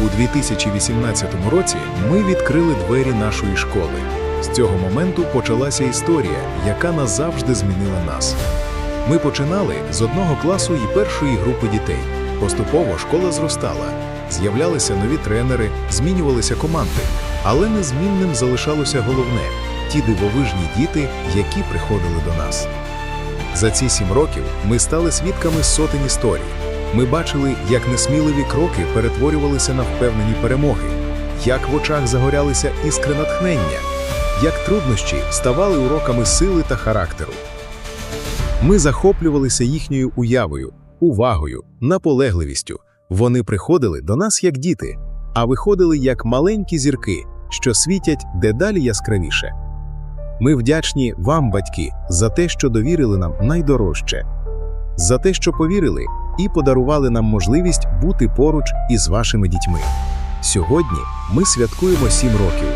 У 2018 році ми відкрили двері нашої школи. З цього моменту почалася історія, яка назавжди змінила нас. Ми починали з одного класу і першої групи дітей. Поступово школа зростала, з'являлися нові тренери, змінювалися команди, але незмінним залишалося головне ті дивовижні діти, які приходили до нас. За ці сім років ми стали свідками сотень історій. Ми бачили, як несміливі кроки перетворювалися на впевнені перемоги, як в очах загорялися іскри натхнення, як труднощі ставали уроками сили та характеру. Ми захоплювалися їхньою уявою, увагою, наполегливістю. Вони приходили до нас як діти, а виходили як маленькі зірки, що світять дедалі яскравіше. Ми вдячні вам, батьки, за те, що довірили нам найдорожче, за те, що повірили і подарували нам можливість бути поруч із вашими дітьми. Сьогодні ми святкуємо сім років.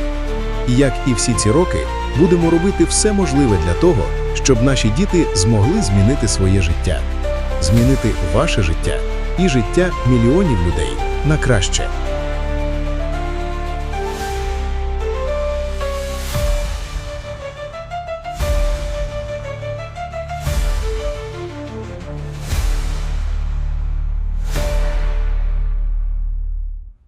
І як і всі ці роки, будемо робити все можливе для того, щоб наші діти змогли змінити своє життя, змінити ваше життя і життя мільйонів людей на краще.